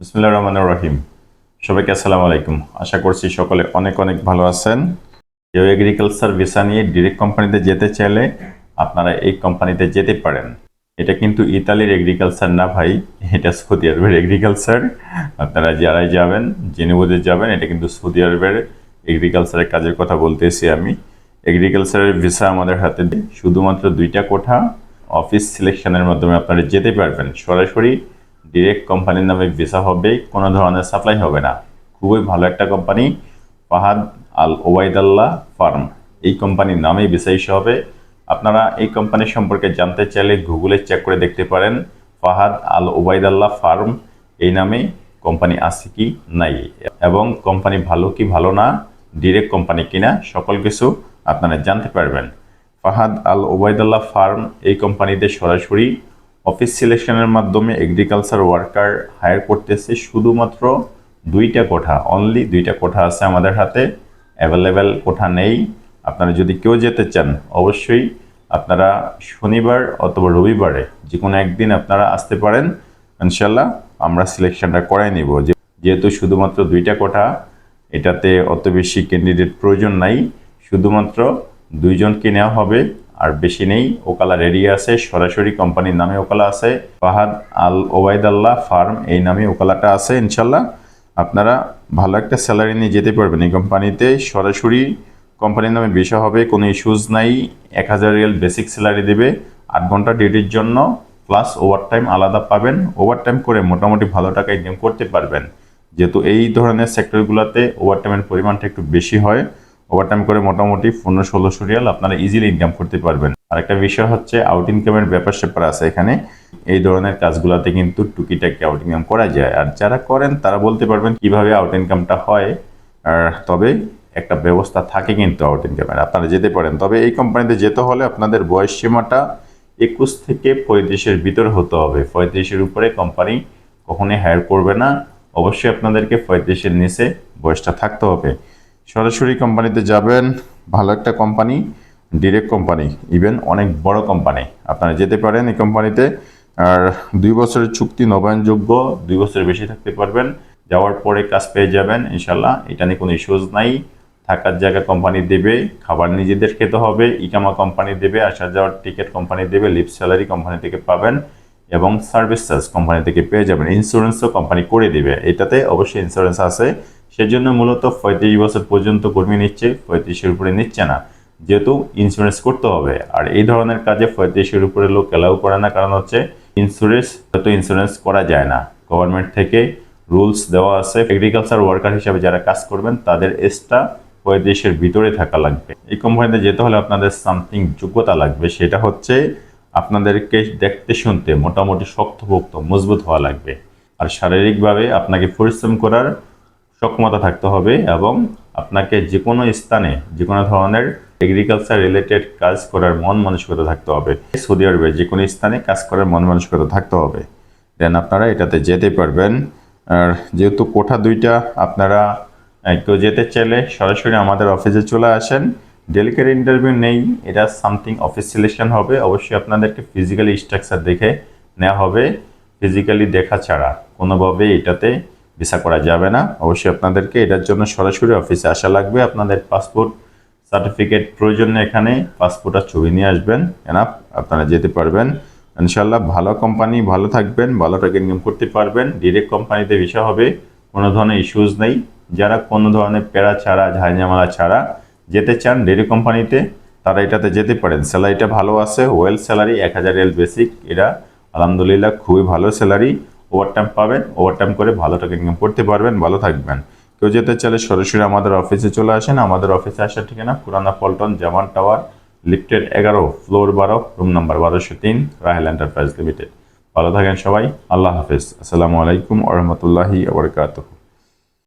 বিসমুল্লাহ রহমান রহিম। সবাইকে আসসালামু আলাইকুম। আশা করছি সকলে অনেক অনেক ভালো আছেন। কেউ এগ্রিকালচার ভিসা নিয়ে ডিরেক্ট কোম্পানিতে যেতে চাইলে আপনারা এই কোম্পানিতে যেতে পারেন। এটা কিন্তু ইতালির এগ্রিকালচার না ভাই, এটা সৌদি আরবের এগ্রিকালচার আপনারা যারাই যাবেন জেনে বুঝে যাবেন, এটা কিন্তু সৌদি আরবের এগ্রিকালচারের কাজের কথা বলতেছি আমি। এগ্রিকালচারের ভিসা আমাদের হাতে। শুধুমাত্র দুইটা কোঠা অফিস সিলেকশনের মাধ্যমে আপনারা যেতে পারবেন। সরাসরি ডিরেক্ট কোম্পানির নামে ভিসা হবে কোনো ধরনের সাপ্লাই হবে না। খুবই ভালো একটা কোম্পানি ফাহাদ আল ওবায়দাল্লাহ ফার্ম। এই কোম্পানির নামেই ভিসা ইস্যু হবে। আপনারা এই কোম্পানি সম্পর্কে জানতে চাইলে গুগলে চেক করে দেখতে পারেন, ফাহাদ আল ওবায়দাল্লাহ ফার্ম। এই নামে কোম্পানি আছে কি নাই? এবং কোম্পানি ভালো কি ভালো না ডিরেক্ট কোম্পানি কিনা, সকল কিছু আপনারা জানতে পারবেন। ফাহাদ আল ওবায়দুল্লাহ ফার্ম, এই কোম্পানিতে সরাসরি অফিস সিলেকশনের মাধ্যমে এগ্রিকালচার ওয়ার্কার হায়ার করতেছে শুধুমাত্র দুইটা কোঠা অনলি দুইটা কোঠা আছে আমাদের হাতে অ্যাভেলেবেল কোঠা নেই। আপনারা যদি কেউ যেতে চান, অবশ্যই আপনারা শনিবার অথবা রবিবারে যে কোনো একদিন আপনারা আসতে পারেন। ইনশাল্লাহ আমরা সিলেকশনটা করাই নিব। যেহেতু শুধুমাত্র দুইটা কোঠা, এটাতে অত বেশি ক্যান্ডিডেট প্রয়োজন নাই। শুধুমাত্র দুইজনকে নেওয়া হবে। আর বেশি নেই। ওকালা রেডি আছে, সরাসরি কোম্পানির নামে ওকালা আছে। ফাহাদ আল ওবায়দাল্লাহ ফার্ম, এই নামে ওকালাটা আছে, ইনশাল্লাহ। আপনারা ভালো একটা স্যালারি নিয়ে যেতে পারবেন এই কোম্পানিতে। সরাসরি কোম্পানির নামে বিষয় হবে, কোনো ইস্যুজ নাই। এক হাজার রিয়াল বেসিক স্যালারি দেবে, আট ঘণ্টা ডিউটির জন্য। প্লাস ওভারটাইম আলাদা পাবেন। ওভারটাইম করে মোটামুটি ভালো টাকা ইনকাম করতে পারবেন। যেহেতু এই ধরনের সেক্টরগুলোতে ওভারটাইমের পরিমাণটা একটু বেশি হয়। ওভারটাইম করে মোটামুটি পনেরো ষোলোশো রিয়াল আপনারা ইজিলি ইনকাম করতে পারবেন। আর একটা বিষয় হচ্ছে আউট ইনকামের ব্যাপার স্যাপার আছে এখানে। এই ধরনের কাজগুলোতে কিন্তু টুকিটাকি আউট ইনকাম করা যায়। আর যারা করেন, তারা বলতে পারবেন কীভাবে আউট ইনকামটা হয়। আর তবে একটা ব্যবস্থা থাকে কিন্তু আউট ইনকামের আপনারা যেতে পারেন। তবে এই কোম্পানিতে যেতে হলে আপনাদের বয়স সীমাটা একুশ থেকে পঁয়ত্রিশের ভিতরে হতে হবে। পঁয়ত্রিশের উপরে কোম্পানি কখনোই হায়ার করবে না। অবশ্যই আপনাদেরকে পঁয়ত্রিশের নিচে বয়সটা থাকতে হবে। সরাসরি কোম্পানিতে যাবেন, ভালো একটা কোম্পানি ডিরেক্ট কোম্পানি ইভেন অনেক বড় কোম্পানি। আপনারা যেতে পারেন এই কোম্পানিতে। আর দুই বছরের চুক্তি নবায়নযোগ্য, দুই বছরের বেশি থাকতে পারবেন। যাওয়ার পরে কাজ পেয়ে যাবেন ইনশাল্লাহ এটা নিয়ে কোনো ইস্যুজ নাই। থাকার জায়গা কোম্পানি দেবে, খাবার নিজেদের খেতে হবে, ইকামা কোম্পানি দেবে, আসা যাওয়ার টিকিট কোম্পানি দেবে লিপ স্যালারি কোম্পানি থেকে পাবেন এবং সার্ভিস চার্জ কোম্পানি থেকে পেয়ে যাবেন। ইন্স্যুরেন্সও কোম্পানি করে দেবে। এটাতে অবশ্যই ইন্স্যুরেন্স আছে। সেজন্য মূলত পঁয়ত্রিশ বছর পর্যন্ত কর্মী নিচ্ছে, পঁয়ত্রিশের উপরে নিচ্ছে না। যেহেতু ইন্স্যুরেন্স করতে হবে। আর এই ধরনের কাজে পঁয়ত্রিশের উপরে লোক অ্যালাউ করে না, কারণ হচ্ছে ইন্স্যুরেন্স যত ইন্স্যুরেন্স করা যায় না। গভর্নমেন্ট থেকে রুলস দেওয়া আছে। এগ্রিকালচার ওয়ার্কার হিসাবে যারা কাজ করবেন, তাদের এজটা পঁয়ত্রিশের ভিতরে থাকা লাগবে। এই কোম্পানিতে যেতে হলে আপনাদের সামথিং যোগ্যতা লাগবে। সেটা হচ্ছে আপনাদেরকে দেখতে শুনতে মোটামুটি শক্তপোক্ত, মজবুত হওয়া লাগবে। আর শারীরিকভাবে আপনাকে পরিশ্রম করার সক্ষমতা থাকতে হবে এবং আপনাকে যে কোনো স্থানে যে কোনো ধরনের এগ্রিকালচার রিলেটেড কাজ করার মন মানসিকতা থাকতে হবে। সৌদি আরবে যে কোনো স্থানে কাজ করার মন মানসিকতা থাকতে হবে। দেন আপনারা এটাতে যেতে পারবেন। আর যেহেতু কোঠা দুইটা, আপনারা কেউ যেতে চাইলে সরাসরি আমাদের অফিসে চলে আসেন। ডেলিকেট ইন্টারভিউ নেই, এটা সামথিং অফিস সিলেকশন হবে। অবশ্যই আপনাদেরকে ফিজিক্যালি স্ট্রাকচার দেখে নেওয়া হবে। ফিজিক্যালি দেখা ছাড়া। কোনোভাবে এটাতে ভিসা করা যাবে না। অবশ্যই আপনাদেরকে এটার জন্য সরাসরি অফিসে আসা লাগবে। আপনাদের পাসপোর্ট সার্টিফিকেট প্রয়োজন এখানে। পাসপোর্ট আর ছবি নিয়ে আসবেন। এনাফ, আপনারা যেতে পারবেন। ইনশাল্লাহ ভালো কোম্পানি, ভালো থাকবেন, ভালো টাকা ইনকাম করতে পারবেন। ডিরেক্ট কোম্পানিতে ভিসা হবে, কোনো ধরনের ইস্যুজ নেই। যারা কোনো ধরনের প্যারা ছাড়া, ঝাঁঝামালা ছাড়া যেতে চান ডিরেক্ট কোম্পানিতে, তারা এটাতে যেতে পারেন। স্যালারিটা ভালো আছে, ওয়েল স্যালারি এক হাজার এল বেসিক। এরা আলহামদুলিল্লাহ খুবই ভালো স্যালারি। ওভারটাইম পাবেন ওভারটাইম করে ভালো টাকা ইনকাম করতে পারবেন, ভালো থাকবেন। কেউ যেতে চাইলে সরাসরি আমাদের অফিসে চলে আসেন, আমাদের অফিসে আসার ঠিকানা পুরানা পল্টন জামান টাওয়ার লিফটের এগারো ফ্লোর বারো রুম নাম্বার বারোশো তিন রাহেল এন্টারপ্রাইজ লিমিটেড ভালো থাকেন সবাই, আল্লাহ হাফিজ। আসসালামু আলাইকুম আরহামতুল্লাহি আবরকাতুহ